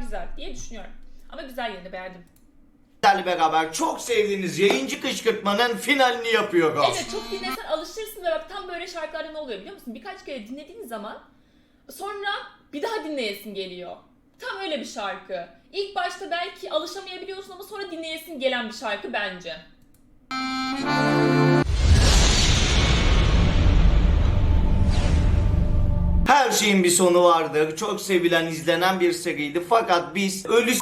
güzel diye düşünüyorum. Ama güzel de beğendim. Sizlerle beraber çok sevdiğiniz yayıncı kışkırtmanın finalini yapıyoruz. Evet çok dinlesen alışırsın ve bak tam böyle şarkılarda ne oluyor biliyor musun? Birkaç kere dinlediğin zaman sonra bir daha dinleyesin geliyor. Tam öyle bir şarkı. İlk başta belki alışamayabiliyorsun ama sonra dinleyesin gelen bir şarkı bence. Her şeyin bir sonu vardır. Çok sevilen, izlenen bir seriydi. Fakat biz ölü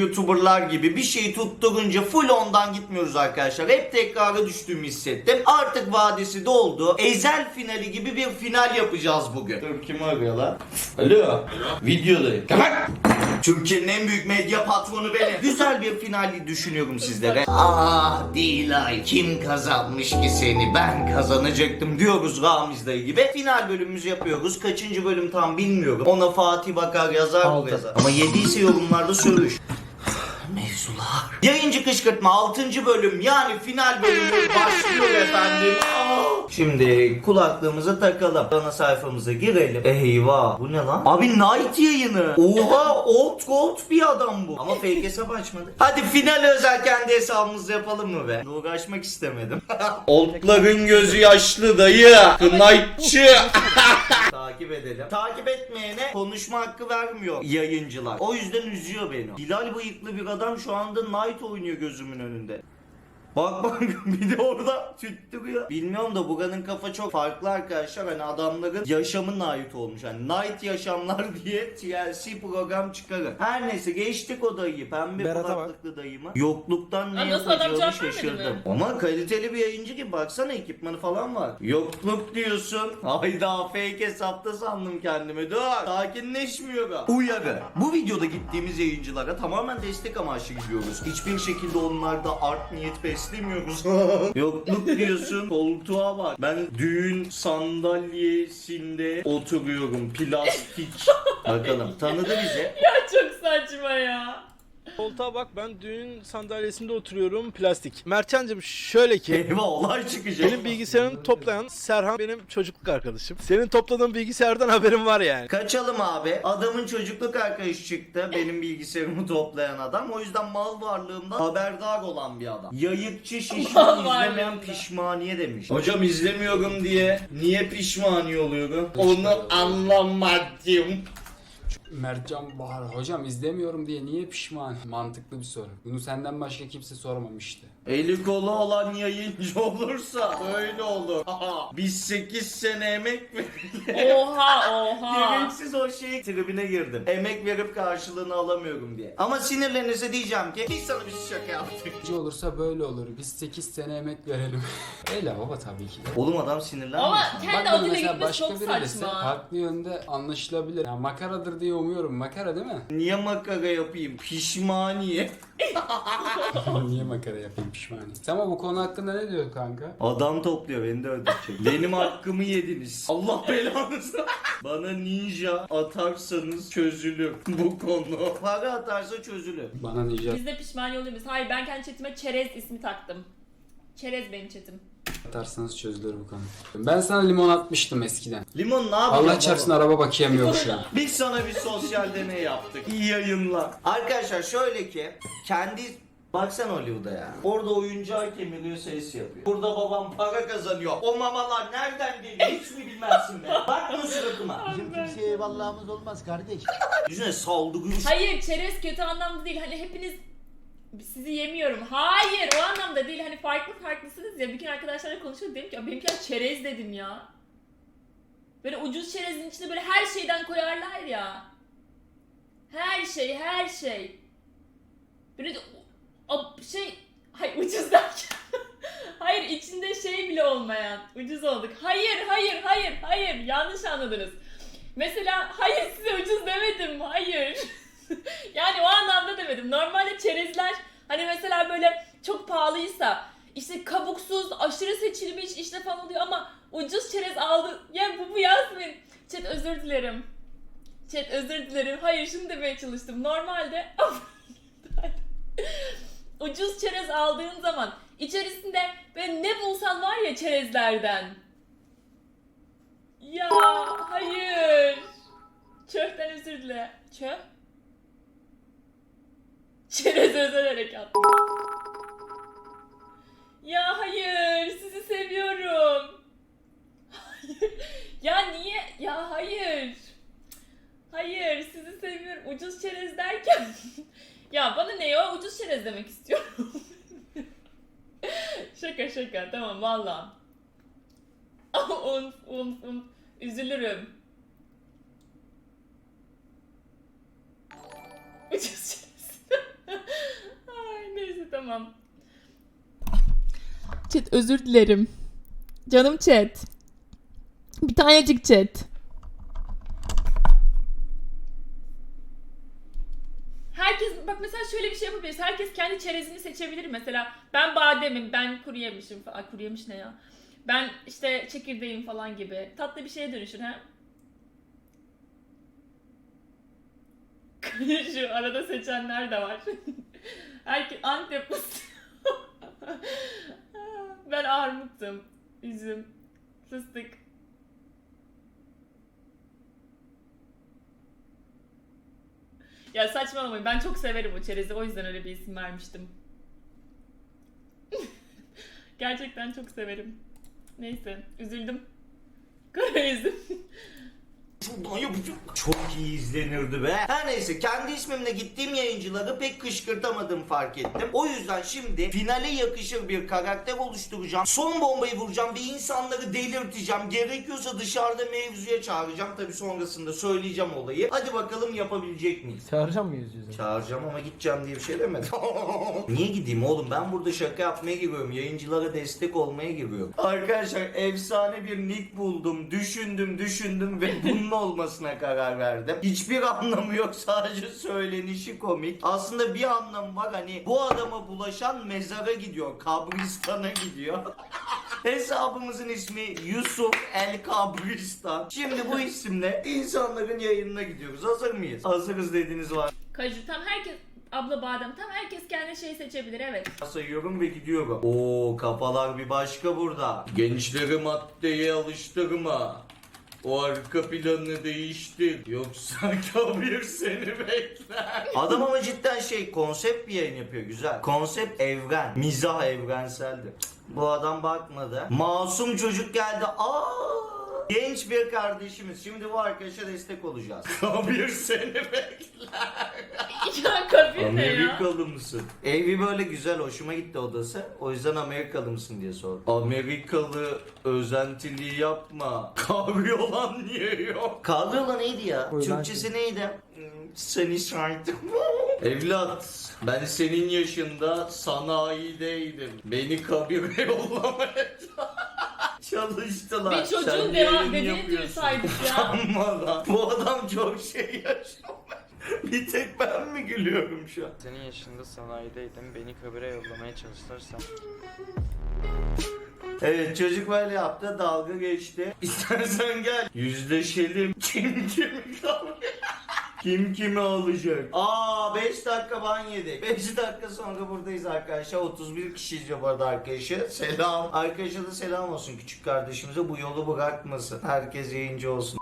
YouTuber'lar gibi bir şeyi tutturunca full ondan gitmiyoruz arkadaşlar. Hep tekrara düştüğümü hissettim. Artık vadesi doldu. Ezel finali gibi bir final yapacağız bugün. Dur kim arıyor lan? Alo. Videodayım. Kapat. Türkiye'nin en büyük medya patronu benim. Güzel bir finali düşünüyorum sizlere. Ah Dilay kim kazanmış ki seni ben kazanacaktım diyoruz Ramiz dayı gibi. Final bölümümüzü yapıyoruz. Kaçıncı bölüm tam bilmiyorum. Ona Fatih bakar yazar mı yazar. Ama yediyse yorumlarda sövüş. Mevzular. Yayıncı kışkırtma 6. bölüm yani final bölümü başlıyor efendim. Şimdi kulaklığımızı takalım. Ana sayfamıza girelim. Eyvah. Bu ne lan? Abi Night yayını. Oha old gold bir adam bu. Ama fake hesap açmadı. Hadi final özel kendi hesabımızı yapalım mı be? Uğraşmak istemedim. Oldların gözü yaşlı dayı. Knightçı. Takip edelim. Takip etmeyene konuşma hakkı vermiyor yayıncılar. O yüzden üzüyor beni. Bilal bıyıklı bir adam şu anda Knight oynuyor gözümün önünde. Bak bak bir de orada tüttürüyor. Bilmiyorum da buranın kafa çok farklı arkadaşlar. Hani adamların yaşamına ait olmuş. Hani Night Yaşamlar diye TLC program çıkarır. Her neyse geçtik o dayıyı. Pembe Berat'a kulaklıklı dayımı. Yokluktan ne nasıl adam cevap vermedi şaşırdım. mi? Ama kaliteli bir yayıncı gibi baksana ekipmanı falan var. Yokluk diyorsun. Hayda fake hesapta sandım kendimi. Dur sakinleşmiyor da. Uyarı. Bu videoda gittiğimiz yayıncılara tamamen destek amaçlı gidiyoruz. Hiçbir şekilde onlarda art niyet beslemiyoruz. Yokluk diyorsun koltuğa bak. Ben düğün sandalyesinde oturuyorum. Plastik. Bakalım tanıdı bizi. Ya çok saçma ya. Koltuğa bak ben düğün sandalyesinde oturuyorum plastik. Mertcan'cığım şöyle ki Eyvah olay çıkacak. benim bilgisayarını toplayan Serhan benim çocukluk arkadaşım. Senin topladığın bilgisayardan haberim var yani. Kaçalım abi. Adamın çocukluk arkadaşı çıktı. Benim bilgisayarımı toplayan adam. O yüzden mal varlığımdan haberdar olan bir adam. Yayıkçı şişman izlemeyen pişmaniye demiş. Hocam izlemiyorum diye niye pişmaniye oluyorum? Onu anlamadım. Mertcan Bahar hocam izlemiyorum diye niye pişman? Mantıklı bir soru. Bunu senden başka kimse sormamıştı. Eli kolu olan yayıncı olursa böyle olur. Biz 8 sene emek mi? Oha oha. Gereksiz o şey tribine girdim. Emek verip karşılığını alamıyorum diye. Ama sinirlerinize diyeceğim ki biz sana bir şaka yaptık. Gece olursa böyle olur. Biz 8 sene emek verelim. Öyle baba tabii ki de. Oğlum adam sinirlenmiş. Ama kendi ben adıyla mesela gitmesi başka çok biri dese saçma. farklı yönde anlaşılabilir. Ya makaradır diye umuyorum. Makara değil mi? Niye makara yapayım? Pişmaniye. Niye makara yapayım pişmani? Sen ama bu konu hakkında ne diyor kanka? Adam topluyor beni de ödeyecek. Benim hakkımı yediniz. Allah belanızı. Bana ninja atarsanız çözülür bu konu. Para atarsa çözülür. Bana nice Biz de pişmaniye oluyor muyuz? Hayır ben kendi chatime Çerez ismi taktım. Çerez benim chatim. Atarsanız çözülür bu konu. Ben sana limon atmıştım eskiden. Limon ne yapıyor? Allah çarpsın araba bakayamıyor şu an. Biz sana bir sosyal deney yaptık. İyi yayınlar. Arkadaşlar şöyle ki kendi Baksana Hollywood'a ya. Orada oyuncağı kemiriyor ses yapıyor. Burada babam para kazanıyor. O mamalar nereden geliyor hiç mi bilmezsin be? Bakma suratıma. Bizim kimseye eyvallahımız olmaz kardeş. Düşünsene saldırıyor. Hayır çerez kötü anlamda değil. Hani hepiniz sizi yemiyorum. Hayır o anlamda değil. Hani farklı farklısınız ya. Bir gün arkadaşlarla konuşuyorduk. Dedim ki "Ya benimkiler çerez dedim ya. Böyle ucuz çerezin içine böyle her şeyden koyarlar ya. Her şey her şey. Böyle de o şey hayır ucuz derken. hayır içinde şey bile olmayan. Ucuz olduk. Hayır hayır hayır hayır yanlış anladınız. Mesela hayır size ucuz demedim. Hayır. yani o anlamda demedim. Normalde çerezler hani mesela böyle çok pahalıysa işte kabuksuz, aşırı seçilmiş işte falan oluyor ama ucuz çerez aldı. Ya bu bu Yasmin. Chat özür dilerim. Chat özür dilerim. Hayır şunu demeye çalıştım. Normalde ucuz çerez aldığın zaman içerisinde böyle ne bulsan var ya çerezlerden. Ya hayır. Çöhten özür dile. Çöh? Çerez özel harekat. Ya hayır, sizi seviyorum. Hayır. Ya niye? Ya hayır. Hayır, sizi seviyorum. Ucuz çerez derken. ya bana ne ya? Ucuz çerez demek istiyorum. şaka şaka, tamam valla. Unf, unf, unf. Üzülürüm. Ucuz çerez. Tamam. Chat özür dilerim. Canım chat. Bir tanecik chat. Herkes bak mesela şöyle bir şey yapabiliriz. Herkes kendi çerezini seçebilir mesela. Ben bademim, ben kuru yemişim. Ay kuru yemiş ne ya? Ben işte çekirdeğim falan gibi. Tatlı bir şeye dönüşür ha. Şu arada seçenler de var. Herkes Antep ben armuttum. Üzüm. Fıstık. Ya saçmalamayın. Ben çok severim o çerezi. O yüzden öyle bir isim vermiştim. Gerçekten çok severim. Neyse. Üzüldüm. Kara üzüm. Şuradan yapacağım. Çok iyi izlenirdi be. Her neyse kendi ismimle gittiğim yayıncıları pek kışkırtamadım fark ettim. O yüzden şimdi finale yakışır bir karakter oluşturacağım. Son bombayı vuracağım ve insanları delirteceğim. Gerekiyorsa dışarıda mevzuya çağıracağım. Tabi sonrasında söyleyeceğim olayı. Hadi bakalım yapabilecek miyiz? Çağıracağım mıyız yüzünü? Çağıracağım ama gideceğim diye bir şey demedim. Niye gideyim oğlum? Ben burada şaka yapmaya giriyorum. Yayıncılara destek olmaya giriyorum. Arkadaşlar efsane bir nick buldum. Düşündüm düşündüm ve bunun olmasına karar verdim. Hiçbir anlamı yok. Sadece söylenişi komik. Aslında bir anlamı var. Hani bu adama bulaşan mezara gidiyor. Kabristana gidiyor. Hesabımızın ismi Yusuf El Kabristan. Şimdi bu isimle insanların yayınına gidiyoruz. Hazır mıyız? Hazırız dediğiniz var. Kaju tam herkes abla badem tam herkes kendi şeyi seçebilir evet. sayıyorum ve gidiyorum. Oo kafalar bir başka burada. Gençleri maddeye alıştırma. O arka planını değiştir. Yoksa kabir seni bekler. Adam ama cidden şey konsept bir yayın yapıyor güzel. Konsept evren. Mizah evrenseldi. Bu adam bakmadı. Masum çocuk geldi. Aa! Genç bir kardeşimiz. Şimdi bu arkadaşa destek olacağız. Kabir seni bekler. ya kabir ne ya? Amerikalı mısın? Evi böyle güzel, hoşuma gitti odası. O yüzden Amerikalı mısın diye sordum. Amerikalı özentiliği yapma. Kavyolan niye yok? Kavyola neydi ya? Türkçesi neydi? Hmm, Seni şartım. Evlat, ben senin yaşında sanayideydim. Beni kabire yollamaya çalıştılar. Bir çocuğun devam yapıyorsun. duysaydık ya. Amma lan. Bu adam çok şey yaşamış. Bir tek ben mi gülüyorum şu an? Senin yaşında sanayideydim. Beni kabire yollamaya çalıştılar. Evet çocuk böyle yaptı dalga geçti. İstersen gel yüzleşelim. Kim kimi kavga Kim kimi alacak? Aa 5 dakika ban yedik. 5 dakika sonra buradayız arkadaşlar. 31 kişi izliyor bu arada arkadaşı. Selam. Arkadaşa da selam olsun küçük kardeşimize bu yolu bırakmasın. Herkes yayıncı olsun.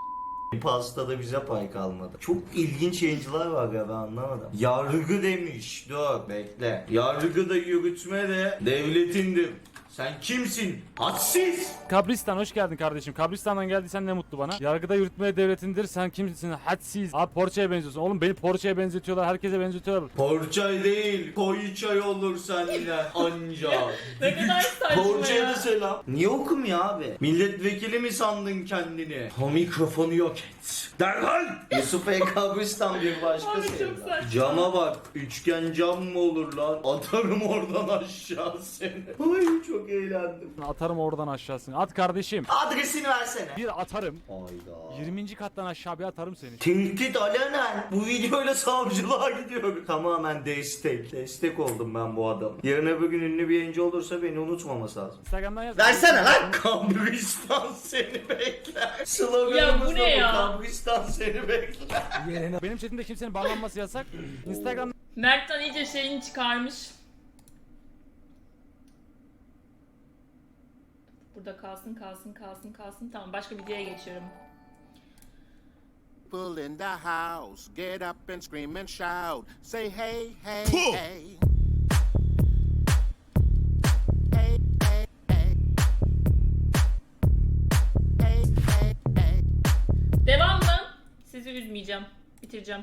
Pastada bize pay kalmadı. Çok ilginç yayıncılar var ya anlamadım. Yargı demiş. Dur bekle. Yargı da yürütme de devletindir. Sen kimsin? Hadsiz. Kabristan hoş geldin kardeşim. Kabristan'dan geldiysen ne mutlu bana. Yargıda yürütme devletindir. Sen kimsin? Hadsiz. Abi Porsche'ye benziyorsun. Oğlum beni Porsche'ye benzetiyorlar. Herkese benzetiyorlar. Porçay değil, koyu çay olur seninle anca. Ne kadar saçma Porçaya ya. da selam. Niye okumuyor abi? Milletvekili mi sandın kendini? O mikrofonu yok et. Derhal! Yusuf E. Kabristan bir başka Abi çok saçma. Cama bak, üçgen cam mı olur lan? Atarım oradan aşağı seni. Ay çok eğlendim. Atarım oradan aşağısını. At kardeşim. Adresini versene. Bir atarım. Hayda. 20. kattan aşağı bir atarım seni. Tehdit alenen. Bu videoyla savcılığa gidiyorum. Tamamen destek. Destek oldum ben bu adam. Yarın öbür gün ünlü bir yayıncı olursa beni unutmaması lazım. Instagram'dan yaz. Versene lan. Kabristan seni bekler. Sloganımız Ya bu da ne ya? Kabristan seni bekler. Benim chatimde kimsenin bağlanması yasak. Instagram'dan Mertcan iyice şeyini çıkarmış. Burada kalsın kalsın kalsın kalsın. Tamam başka videoya geçiyorum. people in the house. Get up and scream and shout. Say hey, hey, hey. Hey, hey, hey. Hey, hey, hey. Devam mı? Sizi üzmeyeceğim. Bitireceğim.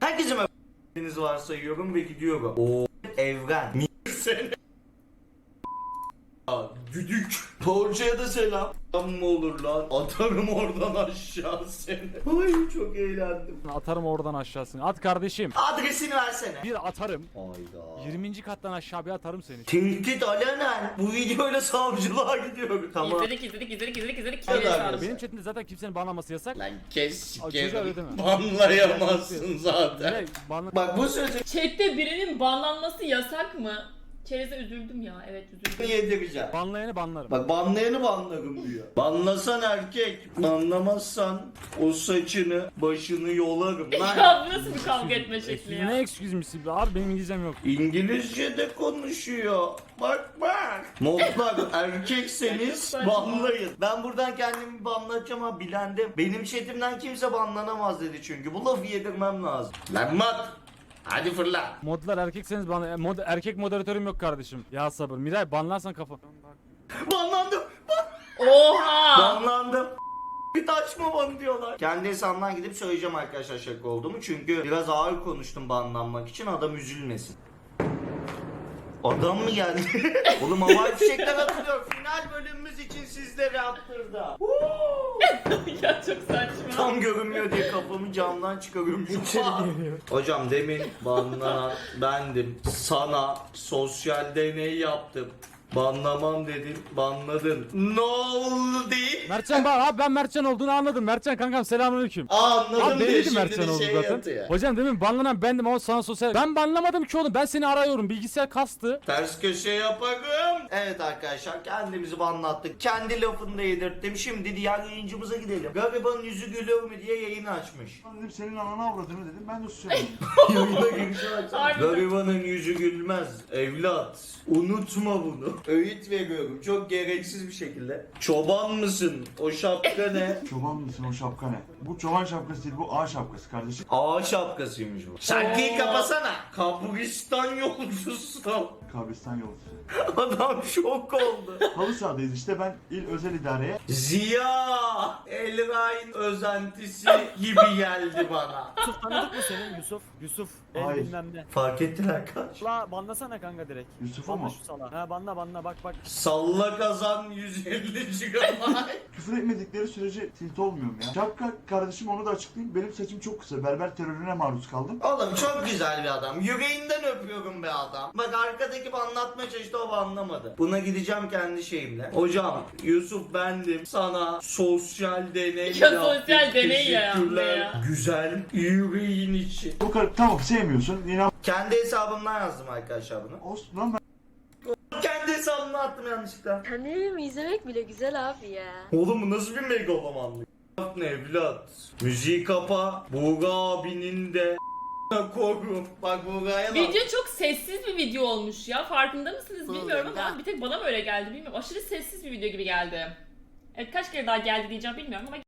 Herkese merhabalarınız varsayıyorum ve gidiyorum. O evren. Mi- Seni. Aa, Düdük. Porçaya da selam. Lan mı olur lan? Atarım oradan aşağı seni. Ay çok eğlendim. Atarım oradan aşağısını. At kardeşim. Adresini versene. Bir atarım. Hayda. 20. kattan aşağı bir atarım seni. Tehdit alenen. Bu videoyla savcılığa gidiyorum. Tamam. İzledik izledik izledik izledik izledik. Hadi abi. Benim chatimde zaten kimsenin banlaması yasak. Lan kes Aa, çocuğa öyle sikerim. deme. Banlayamazsın zaten. Banla... Bak bu sözü Chat'te birinin banlanması yasak mı? Çerez'e üzüldüm ya. Evet üzüldüm. yedireceğim. Banlayanı banlarım. Bak banlayanı banlarım diyor. Banlasan erkek, banlamazsan o saçını, başını yolarım lan. ya bu nasıl bir kavga etme şekli Excuse, ya? ne excuse misin? Abi benim İngilizcem yok. İngilizce de konuşuyor. Bak bak. Modlar erkekseniz banlayın. Ben buradan kendimi banlatacağım ha bilendim. Benim chatimden kimse banlanamaz dedi çünkü. Bu lafı yedirmem lazım. Lan mat. Hadi fırla. Modlar erkekseniz bana e, mod, erkek moderatörüm yok kardeşim. Ya sabır. Miray banlarsan kafa. Banlandım. Oha! Banlandım. Bir taşma bana diyorlar. Kendi hesabımdan gidip söyleyeceğim arkadaşlar şaka olduğumu. Çünkü biraz ağır konuştum banlanmak için adam üzülmesin. Adam mı geldi? Oğlum havai fişekler atılıyor. Final bölümümüz için sizlere attırdı. ya çok saçma. Tam görünmüyor diye kafamı camdan çıkarıyorum. Hocam demin banlanan bendim. Sana sosyal deney yaptım. Banlamam dedim, banladın. Ne oldu değil? Mertcan bak abi ben Mertcan olduğunu anladım. Mertcan kankam selamünaleyküm. Anladım Abi diye şimdi Mertcan de oldu şey zaten. yatıyor. Hocam demin banlanan bendim ama sana sosyal... Ben banlamadım ki oğlum ben seni arıyorum bilgisayar kastı. Ters köşe yaparım. Evet arkadaşlar kendimizi banlattık. Kendi lafını da yedirttim. Şimdi diğer yayıncımıza gidelim. Garibanın yüzü gülüyor mu diye yayını açmış. Dedim senin ananı avradını dedim ben de. Harbiden. Garibanın yüzü gülmez. Evlat. Unutma bunu. Öğüt veriyorum. Çok gereksiz bir şekilde. Çoban mısın? O şapka ne? çoban mısın o şapka ne? Bu çoban şapkası değil bu ağ şapkası kardeşim. Ağa şapkasıymış bu. Şarkıyı kapasana. Kabristan yolcusu. Kabristan yolcusu. Adam şok oldu. Halı sahadayız işte ben il özel idareye Ziya Elrain özentisi gibi geldi bana. Yusuf tanıdık mı seni Yusuf? Yusuf. El Hayır. bilmem ne. Fark ettiler kaç. La banlasana kanka direkt. Yusuf'u Banla mu? şu sala. Ha banla banla bak bak. Salla kazan 150 GB. Küfür etmedikleri sürece tilt olmuyorum ya. Şapka kardeşim onu da açıklayayım. Benim saçım çok kısa. Berber terörüne maruz kaldım. Oğlum çok güzel bir adam. Yüreğinden öpüyorum be adam. Bak arkadaki anlatmaya çalıştı o anlamadı. Buna gideceğim kendi şeyimle. Hocam Yusuf bendim. Sana sosyal deney Ya yaptık. sosyal deney ya, Teşekkürler. ya. Güzel yüreğin için. Bu kadar tamam sevmiyorsun. İnan Kendi hesabımdan yazdım arkadaşlar bunu. olsun lan ben Hesabımdan attım yanlışlıkla. Tanrım izlemek bile güzel abi ya. Oğlum bu nasıl bir megalomanlık? Ne evlat? Müziği kapa. Buğra abinin de koru. Bak Buğra'ya bak. Video çok sessiz bir video olmuş ya. Farkında mısınız bilmiyorum ama bir tek bana mı öyle geldi bilmiyorum. Aşırı sessiz bir video gibi geldi. Evet kaç kere daha geldi diyeceğim bilmiyorum ama